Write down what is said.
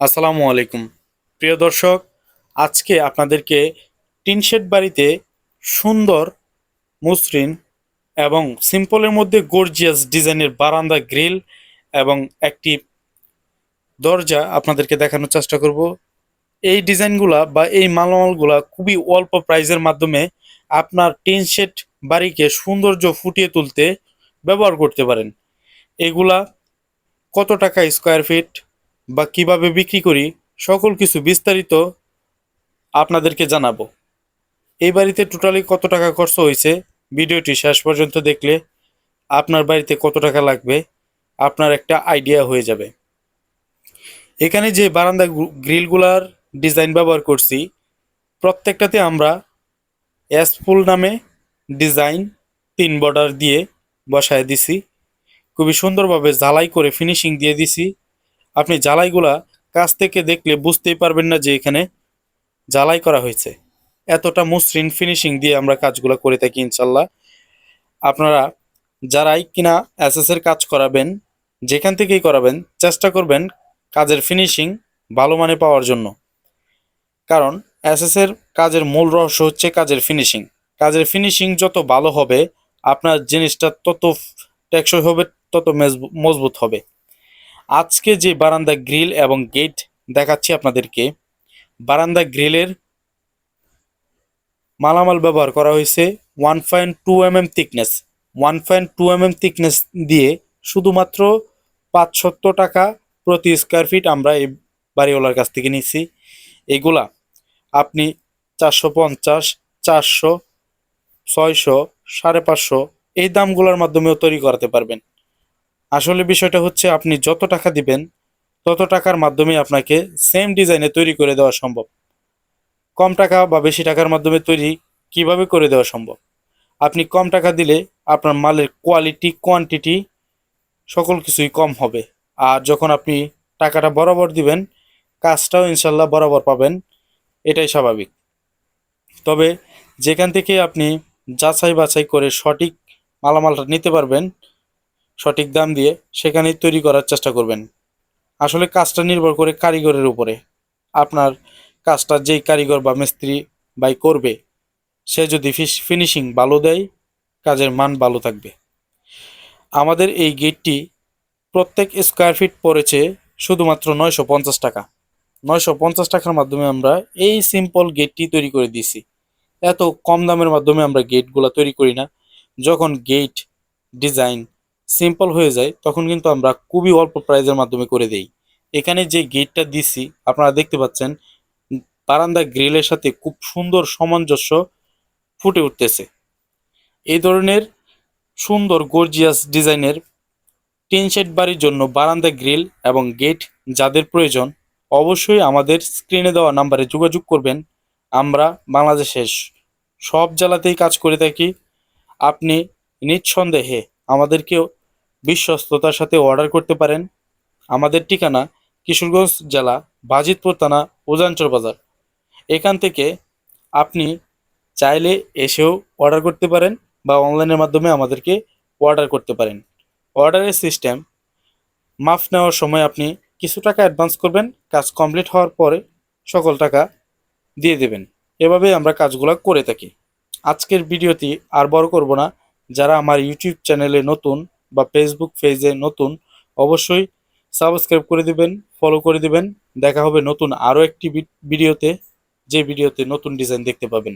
আসসালামু আলাইকুম। প্রিয় দর্শক, আজকে আপনাদেরকে টিনশেড বাড়িতে সুন্দর মসৃণ এবং সিম্পলের মধ্যে গর্জিয়াস ডিজাইনের বারান্দা, গ্রিল এবং একটি দরজা আপনাদেরকে দেখানোর চেষ্টা করব। এই ডিজাইনগুলা বা এই মালামালগুলা খুবই অল্প প্রাইজের মাধ্যমে আপনার টিন শেড বাড়িকে সৌন্দর্য ফুটিয়ে তুলতে ব্যবহার করতে পারেন। এগুলা কত টাকা স্কোয়ার ফিট বা কীভাবে বিক্রি করি, সকল কিছু বিস্তারিত আপনাদেরকে জানাব। এই বাড়িতে টোটালি কত টাকা খরচ হয়েছে, ভিডিওটি শেষ পর্যন্ত দেখলে আপনার বাড়িতে কত টাকা লাগবে, আপনার একটা আইডিয়া হয়ে যাবে। এখানে যে বারান্দা গ্রু- গ্রিলগুলার ডিজাইন ব্যবহার করছি, প্রত্যেকটাতে আমরা অ্যাসফুল নামে ডিজাইন তিন বর্ডার দিয়ে বসায় দিছি। খুবই সুন্দরভাবে ঝালাই করে ফিনিশিং দিয়ে দিছি। আপনি জ্বালাইগুলা কাছ থেকে দেখলে বুঝতেই পারবেন না যে এখানে জ্বালাই করা হয়েছে। এতটা মসৃণ ফিনিশিং দিয়ে আমরা কাজগুলো করে থাকি ইনশাল্লাহ। আপনারা যারাই কিনা এর কাজ করাবেন, যেখান থেকেই করাবেন, চেষ্টা করবেন কাজের ফিনিশিং ভালো মানে পাওয়ার জন্য। কারণ এর কাজের মূল রহস্য হচ্ছে কাজের ফিনিশিং কাজের ফিনিশিং যত ভালো হবে, আপনার জিনিসটা তত টেকসই হবে, তত মেজবু- মজবুত হবে। আজকে যে বারান্দা গ্রিল এবং গেট দেখাচ্ছি আপনাদেরকে, বারান্দা গ্রিলের মালামাল ব্যবহার করা হয়েছে one point two M M thickness. One point two M M thickness দিয়ে শুধুমাত্র পাঁচশো টাকা প্রতি স্কোয়ার ফিট আমরা এই বাড়িওয়ালার কাছ থেকে নিচ্ছি এগুলা আপনি চারশো পঞ্চাশ, চারশো, ছয়শো, সাড়ে পাঁচশো এই দামগুলোর মাধ্যমেও তৈরি করাতে পারবেন। আসলে বিষয়টা হচ্ছে আপনি যত টাকা দিবেন, তত টাকার মাধ্যমে আপনাকে সেম ডিজাইনে তৈরি করে দেওয়া সম্ভব। কম টাকা বা বেশি টাকার মাধ্যমে তৈরি কীভাবে করে দেওয়া সম্ভব? আপনি কম টাকা দিলে আপনার মালের কোয়ালিটি কোয়ান্টিটি সকল কিছুই কম হবে। আর যখন আপনি টাকাটা বরাবর দিবেন, কাজটাও ইনশাল্লাহ বরাবর পাবেন, এটাই স্বাভাবিক। তবে যেখান থেকে আপনি যাচাই বাছাই করে সঠিক মালামালটা নিতে পারবেন সঠিক দাম দিয়ে সেখানেই তৈরি করার চেষ্টা করবেন। আসলে কাজটা নির্ভর করে কারিগরের উপরে। আপনার কাজটা যেই কারিগর বা মিস্ত্রি বাই করবে, সে যদি ফিনিশিং ভালো দেয়, কাজের মান ভালো থাকবে। আমাদের এই গেটটি প্রত্যেক স্কোয়ার ফিট পড়েছে শুধুমাত্র নয়শো পঞ্চাশ টাকা। নয়শো পঞ্চাশ টাকার মাধ্যমে আমরা এই সিম্পল গেটটি তৈরি করে দিয়েছি। এত কম দামের মাধ্যমে আমরা গেটগুলো তৈরি করি না। যখন গেট ডিজাইন সিম্পল হয়ে যায়, তখন কিন্তু আমরা খুবই অল্প প্রাইজের মাধ্যমে করে দেই। এখানে যে গেটটা দিছি, আপনারা দেখতে পাচ্ছেন, বারান্দা গ্রিলের সাথে খুব সুন্দর সামঞ্জস্য ফুটে উঠতেছে। এই ধরনের সুন্দর গর্জিয়াস ডিজাইনের টিন শেড বাড়ির জন্য বারান্দা গ্রিল এবং গেট যাদের প্রয়োজন, অবশ্যই আমাদের স্ক্রিনে দেওয়া নাম্বারে যোগাযোগ করবেন। আমরা বাংলাদেশের সব জেলাতেই কাজ করে থাকি। আপনি নিঃসন্দেহে আমাদেরকেও বিশ্বস্ততার সাথে অর্ডার করতে পারেন। আমাদের ঠিকানা কিশোরগঞ্জ জেলা বাজিতপুর থানা উজানচর বাজার। এখান থেকে আপনি চাইলে এসেও অর্ডার করতে পারেন বা অনলাইনের মাধ্যমে আমাদেরকে অর্ডার করতে পারেন। অর্ডারের সিস্টেম মাফ নেওয়ার সময় আপনি কিছু টাকা অ্যাডভান্স করবেন, কাজ কমপ্লিট হওয়ার পরে সকল টাকা দিয়ে দেবেন। এভাবে আমরা কাজগুলো করে থাকি। আজকের ভিডিওটি আর বড় করব না। যারা আমার ইউটিউব চ্যানেলে নতুন বা ফেসবুক পেজে নতুন, অবশ্যই সাবস্ক্রাইব করে দিবেন ফলো করে দিবেন। দেখা হবে নতুন আরও একটি ভিডিওতে, যে ভিডিওতে নতুন ডিজাইন দেখতে পাবেন।